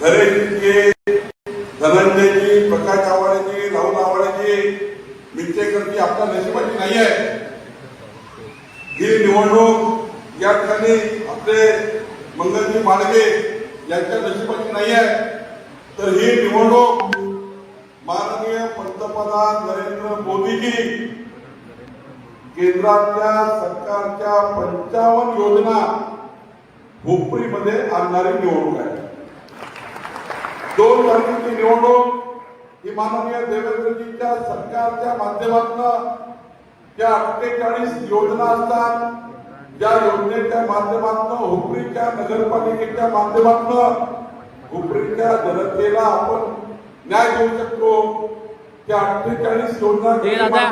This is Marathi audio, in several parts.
धैर्यजीचे धनंजयजी प्रकाश आवाडेजी राहुल आवाडेजी मिरचेकरची आपल्या नशिबाची नाही आहे. ही निवडणूक या ठिकाणी आपले मंगलजी माडगे यांच्या नशिबाची नाही आहे. तर ही निवडणूक माननीय पंतप्रधान नरेंद्र मोदीजी केंद्रातल्या सरकारच्या पंचावन्न योजना हुपरीमध्ये आणणारी निवडणूक आहे. दोन तारखेची निवडणूक ही माननीय देवेंद्रजींच्या सरकारच्या माध्यमातून ज्या अठ्ठेचाळीस योजना असतात ज्या योजनेच्या माध्यमातून हुपरीच्या नगरपालिकेच्या माध्यमातून हुपरीच्या जनतेला आपण न्याय देऊ शकतो त्या अठ्ठेचाळीस योजना हे दादा.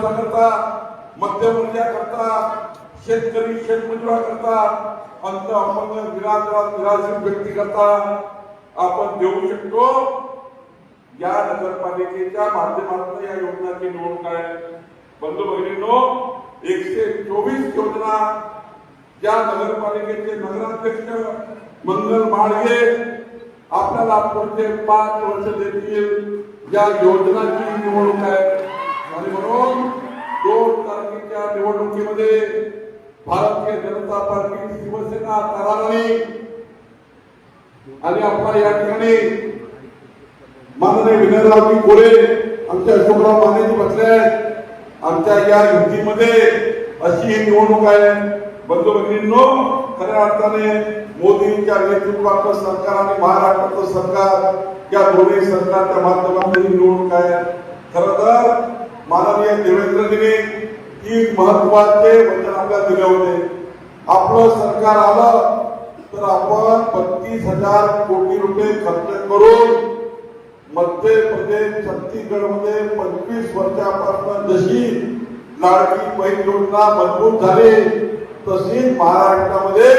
करता शेतकरी शेतमजुराकरता अंत अपंग निराधार निराश्रित व्यक्ती करता आपण देऊ शकतो. या नगरपालिकेच्या माध्यमातून या योजनाची नोंद आहे बंधू भगिनींनो एकशे चोवीस योजना ज्या नगरपालिकेचे नगराध्यक्ष मंगल माळगे आपल्याला पुढचे पाच वर्ष देतील या योजनाची निवडणूक आहे आणि म्हणून दोन तारखेच्या निवडणुकीमध्ये भारतीय जनता पार्टी शिवसेना तरारणी आणि आपला या ठिकाणी माननीय विनयरावजी गोरे आमच्या अशोकराव मानेजी बसले आहेत आमच्या या युतीमध्ये अशी ही निवडणूक आहे. बंधू भगिनींनो खऱ्या अर्थाने मोदींच्या नेतृत्वाचं सरकार आणि महाराष्ट्राचं सरकार या दोन्ही सरकारच्या माध्यमातून ही निवडणूक आहे. खरं तर माननीय देवेंद्रजींनी तीन महत्त्वाचे वचन आपल्याला दिले होते. आपलं सरकार आलं तर आपण बत्तीस हजार कोटी रुपये खर्च करून मध्य प्रदेश छत्तीसगडमध्ये पंचवीस वर्षापासून जशी लाडकी बहीण योजना मजबूत झाली तशीच महाराष्ट्रामध्ये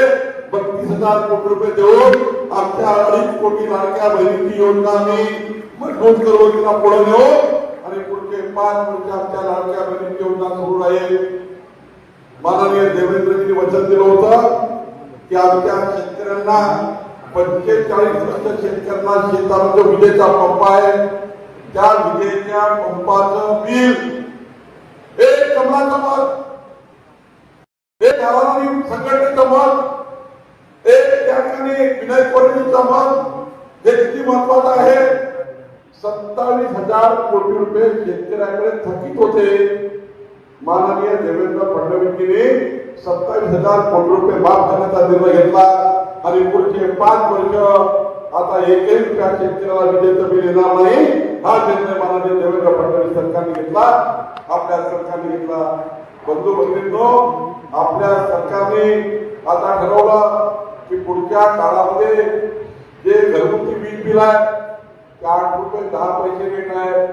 बत्तीस हजार कोटी रुपये देऊन आमच्या अडीच कोटी लाडक्या बहिणीची योजना आम्ही मजबूत करून तिला पुढे नेऊ आणि पुढचे पाच वर्ष आमच्या लाडक्या बहिणीची योजना सुरू राहील. माननीय देवेंद्रजींनी वचन दिलं होतं. की आमच्या शेतकऱ्यांना पंचेचाळीस वर्ष शेतकऱ्यांना शेतामध्ये विजेचा पंप आहे. त्या विजेच्या पंपाचं बिल हे कमलाचं मत हे हवानी संघटनेचं मत एक त्या ठिकाणी विनय कोरेजीचं मत हे किती महत्वाचं आहे? सत्तावीस हजार कोटी रुपये शेतकऱ्याकडे थकीत होते. माननीय देवेंद्र फडणवीसजींनी सत्तावीस हजार कोटी रुपये माफ करण्याचा निर्णय घेतला आणि पुढचे पाच वर्ष आता एकही रुपया शेतकऱ्याला विजेचं बिल येणार नाही. हा निर्णय माननीय देवेंद्र फडणवीस सरकारने घेतला. आपल्या सरकारने घेतला. बंधू भगिनींनो आपल्या सरकारने आता ठरवलं की पुढच्या काळामध्ये जे घरगुती वीज बिल आहे ते आठ रुपये दहा पैसे रेट आहे.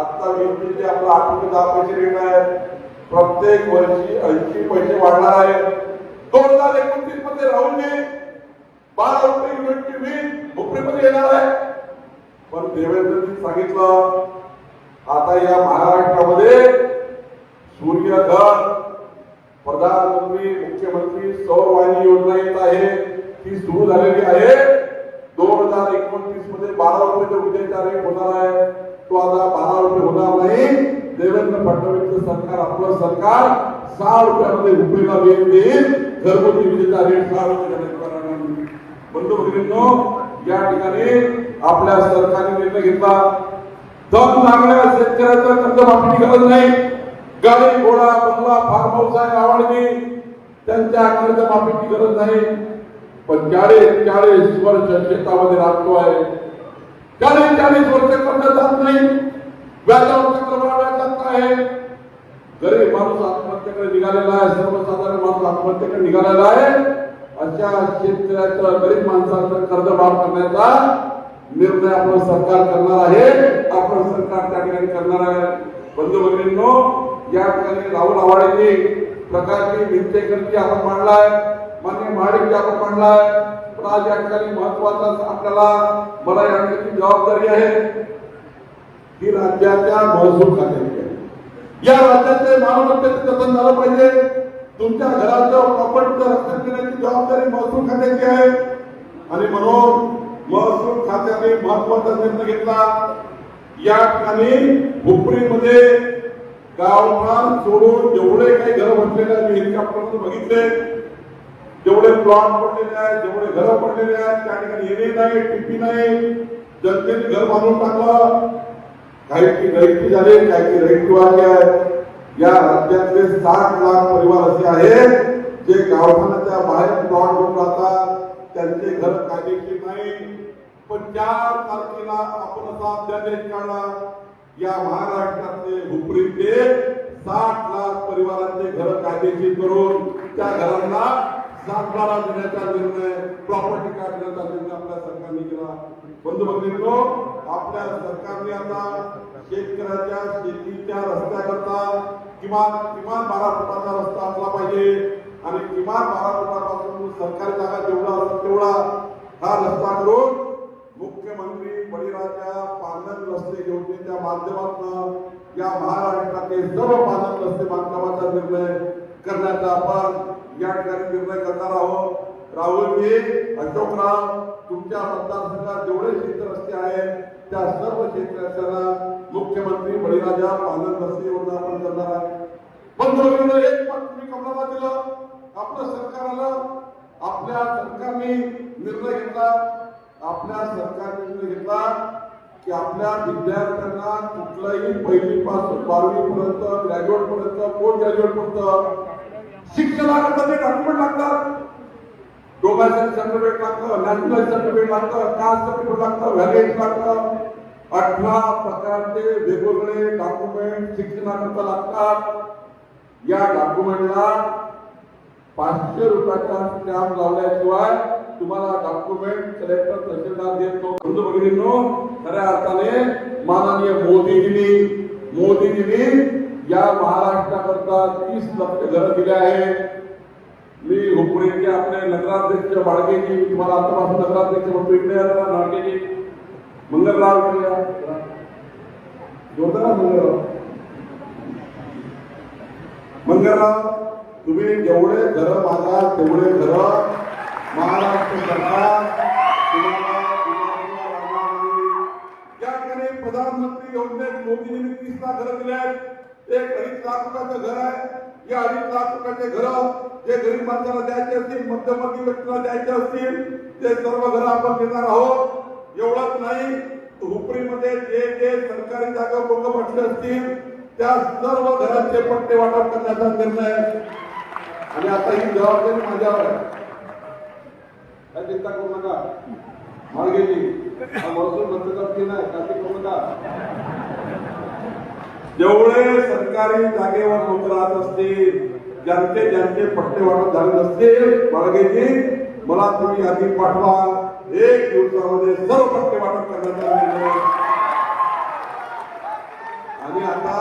आता वीज बिलचे आपलं आठ रुपये दहा पैसे रेट आहे. प्रत्येक वर्षी ऐंशी पैसे वाढणार आहे दोन हजार एकोणतीसमध्ये राहुलजी बारा रुपये युनिटची वीज हुपरीमध्ये येणार आहे. पण देवेंद्रजी सांगितलं आता या महाराष्ट्रामध्ये सूर्यघर प्रधानमंत्री मुख्यमंत्री सौरवाहिनी योजना येत आहे. ती सुरू झालेली आहे. दोन हजार एकोणतीसमध्ये बारा रुपये उद्याचा रेट होणार आहे. तो आता बारा रुपये होणार नाही. देवेंद्र फडणवीसचं सरकार आपलं सरकार सहा रुपयामध्ये रुपयेला वेळ देईल. घरगुती विजेचा रेट सहा रुपये करणार बंधू भगिनींनो या ठिकाणी आपल्या सरकारने निर्णय घेतला. दम लागल्या शेतकऱ्याचं माफी गरज नाही. गाडी घोडा बंगला फार्म हाऊस आहे आवडली त्यांच्या कर्जमाफीची गरज नाही. पण चाळीस चाळीस वर्ष शेतामध्ये राहतो आहे. चाळीस चाळीस वर्ष कर्ज जात नाही. व्याजावरती चक्रवाढ व्याज आहे. गरीब माणूस आत्महत्येकडे निघालेला आहे सर्वसाधारण माणूस आत्महत्येकडे निघालेला आहे. अशा शेतकऱ्याचं गरीब माणसाचं कर्ज माफ करण्याचा निर्णय आपलं सरकार करणार आहे. आपण सरकार त्या ठिकाणी करणार आहे. बंधू भगिनींनो या ठिकाणी राहुल आव्हाडेंनी प्रकारची भिंतेकरची आपण मांडलाय मान्य महाडिकची आपण मांडलाय. पण आज या ठिकाणी महत्त्वाचा आपल्याला मला या ठिकाणी जबाबदारी आहे. ही राज्याच्या महसूल खात्याची आहे. या राज्याचे मानवतेचे जतन झालं पाहिजे. तुमच्या घराचं प्रॉपर्टीचं रक्षण करण्याची जबाबदारी महसूल खात्याची आहे. आणि म्हणून महसूल खात्याने महत्त्वाचा निर्णय घेतला. या ठिकाणी हुपरीमध्ये गावठाण सोडून जेवढे काही घर बसलेले आहेत मी हेलिकॉप्टर बघितले. जेवढे प्लॉट पडलेले आहेत जेवढे घर पडलेले आहेत त्या ठिकाणी येणे नाही टिपी नाही. जनतेने घर बांधून टाकलं. काही की झाले काही की रहिती वाढली या राज्यातले सात लाख परिवार असे आहेत जे गावठाणाच्या बाहेर प्लॉट घेऊन राहतात. त्यांचे घर कायदेशीर नाही. पण चार तारखेला आपण असा अध्यादेश काढला. या महाराष्ट्रातले हुपरीचे साठ लाख परिवारांचे घर कायदेशीर करून त्या घरांना सातबारा देण्याचा निर्णय प्रॉपर्टी कार्ड देण्याचा निर्णय आपल्या सरकारने केला. बंधू भगिनींनो आपल्या सरकारने आता शेतकऱ्याच्या शेतीच्या रस्त्याकरता किमान किमान बारा फुटाचा रस्ता असला पाहिजे. आणि किमान बारा फुटापासून सरकारी जागा जेवढा तेवढा हा रस्ता करून मुख्यमंत्री बळीराजा पालन रस्ते योजनेच्या माध्यमातून या महाराष्ट्रातील सर्व पालन रस्ते बांधकामाचा निर्णय करण्याचा आपण या ठिकाणी निर्णय करणार आहोत. राहुलजी अशोकराव तुमच्या मतदारसंघात जेवढे क्षेत्र रस्ते आहेत त्या सर्व शेत मुख्यमंत्री बळीराजा पालन रस्ते योजना आपण करणार आहे पण दोघींना एक पण तुम्ही कमलाला दिलं. आपलं सरकार आलं. आपल्या सरकारने निर्णय घेतला. आपल्या सरकारने निर्णय घेतला की आपल्या विद्यार्थ्यांना कुठलाही पहिली पासून बारावी पर्यंत ग्रॅज्युएट पर्यंत पोस्ट ग्रॅज्युएट पर्यंत शिक्षणाकरता ते डॉक्युमेंट लागतात डोमेस्टिक सर्टिफिकेट लागतं नॅशनल सर्टिफिकेट लागतं कास्ट सर्टिफिकेट लागतं व्हॅलिड लागतं. अठरा प्रकारचे वेगवेगळे डॉक्युमेंट शिक्षणाकरता लागतात. या डॉक्युमेंटला पाचशे रुपयाचा स्टॅम्प लावल्याशिवाय तुम्हाला डॉक्युमेंट कलेक्टर तहसीलदार देतो बंधू भगिनींनो खऱ्या अर्थाने माननीय मोदीजींनी मोदीजींनी या महाराष्ट्राकरता तीस लक्ष घरं दिले आहेत. मी हुपरेचे आपले नगराध्यक्ष बाळगेजी मी तुम्हाला आतापासून नगराध्यक्ष म्हणतो इकडे या मंगलराव इकडे जोरदार मंगलराव. मंगलराव तुम्ही जेवढे घरं मागाल तेवढे घरं महाराष्ट्र सरकार तुम्हाला या ठिकाणी प्रधानमंत्री योजनेत मोदीजींनी तीस लाख घरं दिले आहेत. एक अडीच लाख रुपयाचं घर आहे. या अडीच लाख रुपयाचे घर जे गरीब माणसाला द्यायचे असतील मध्यमवर्गीय व्यक्तीला द्यायचे असतील ते सर्व घर आपण देणार आहोत. एवढंच नाही हुपरीमध्ये जे जे सरकारी जागा लोक म्हटले असतील त्या सर्व घरांचे पट्टे वाटप करण्याचा निर्णय आणि आता ही जबाबदारी माझ्यावर आहे. काय चिंता करू नका. मार्गेजी हा महसूल बंद करते नाही काळजी करू नका. जेवढे सरकारी जागेवर लोक राहत असतील ज्यांचे ज्यांचे पट्टे वाटप झाले नसतील मार्गेजी मला तुम्ही यादी पाठवा. एक दिवसामध्ये सर्व पट्टे वाटप करण्याचा निर्णय आणि आता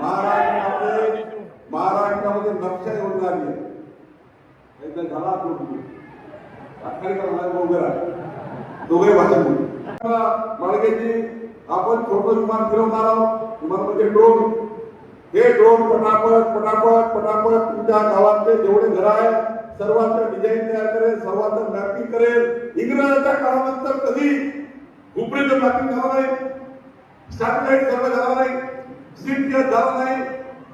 महाराष्ट्रामध्ये महाराष्ट्रामध्ये नक्षा योजना आली एकदा झाला तो तुम्ही. आखाडी करा उभे दोघे भाषण माळगेजी आपण छोटं विमान फिरवणार आहोत. विमान ड्रोन हे ड्रोन पटापट पटापट पटापट तुमच्या गावातले जेवढे घर आहेत सर्वांचं डिझाईन तयार करेल सर्वांचं मॅपिंग करेल. इंग्रजांच्या काळानंतर कधी उपरीचं मॅपिंग झालं नाही सॅटेलाइट सर्व झाला नाही सीपीएस झाला नाही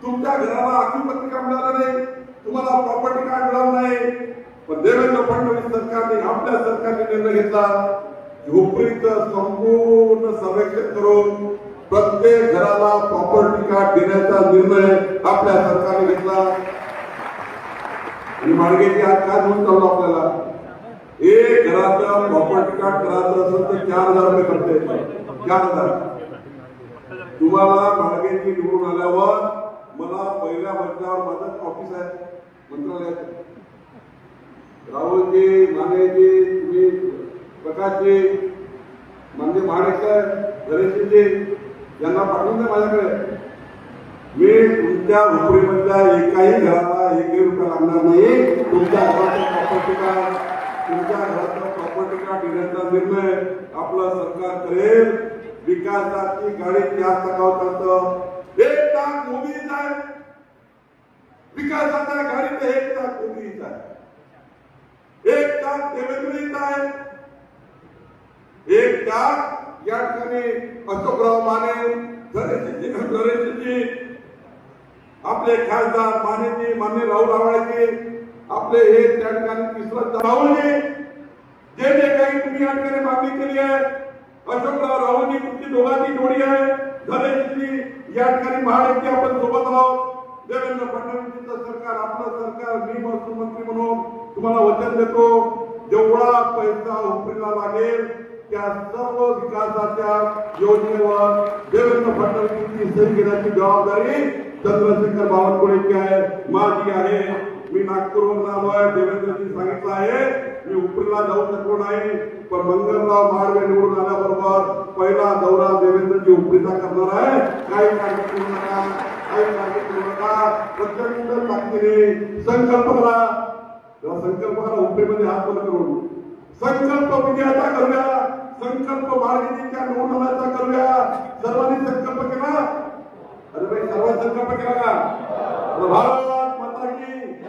तुमच्या घराला अग्निपत्रिका मिळाला नाही तुम्हाला प्रॉपर्टी कार्ड मिळालं नाही. पण देवेंद्र फडणवीस सरकारने आपल्या सरकारने निर्णय घेतला झोपडीचं संपूर्ण सर्वेक्षण करून प्रत्येक घराला प्रॉपर्टी कार्ड देण्याचा निर्णय आपल्या सरकारने घेतला. आणि मार्गेची आज काय म्हणून आपल्याला? एक घराचा प्रॉपर्टी कार्ड करायचं असेल तर चार हजार रुपये खर्च येतो. चार हजार. तुम्हाला मार्गेची निवडून आल्यावर मला पहिल्या मजल्यावर माझं ऑफिस आहे मंत्रालयात राहुलजी मानेजी तुम्ही प्रकाशजी म्हणजे महाराष्ट्र गणेशजी यांना पाठवून द्या माझ्याकडे. मी तुमच्या उपरीमधल्या एकाही घराला एकही रुपया लागणार नाही. तुमच्या घराचा प्रॉपर्टी तुमच्या घराचा प्रॉपर्टी कार्ड देण्याचा निर्णय आपलं सरकार करेल. विकासाची गाडी त्या टाकावं एक टाक मोदीचा आहे. विकासाच्या गाडीत एक टाक मोदीचा आहे. एक टाक देवेंद्रजीचा आहे. एक त्या या ठिकाणी अशोकराव माने धरेशीजी आपले खासदार मानेजी मान्य राहुल आवाळेजी आपले हे त्या ठिकाणी तिसरं राहुलजी जे जे काही तुम्ही या ठिकाणी मागणी केली आहे अशोकराव राहुलजी तुमची दोघांची जोडी आहे धनेशजी या ठिकाणी महाराष्ट्री आपण सोबत आहोत. देवेंद्र फडणवीसचं सरकार आपलं सरकार मी महसूल मंत्री म्हणून तुम्हाला वचन देतो. जेवढा पैसा उपरीला लागेल त्या सर्व विकासाच्या योजनेवर देवेंद्र फडणवीस सही घेण्याची जबाबदारी चंद्रशेखर बावनकुळेची आहे माझी आहे मी नागपूरवरून आलो आहे देवेंद्रजी सांगितलं आहे मी उपरीला जाऊ शकलो नाही पण मंगलराव माळवे निवडून आल्याबरोबर पहिला दौरा देवेंद्रजी उपरीचा करणार आहे काही काळजी करू नका काही काळजी करू नका प्रचंड ताकदीने संकल्प करा तेव्हा संकल्प करा उपरीमध्ये हात बंद करून. संकल्प विजयाचा करूया. संकल्प बाळगिरीच्या नोंदणाचा करूया. सर्वांनी संकल्प केला? अरे भाई सर्व संकल्प केला का? भारत माता की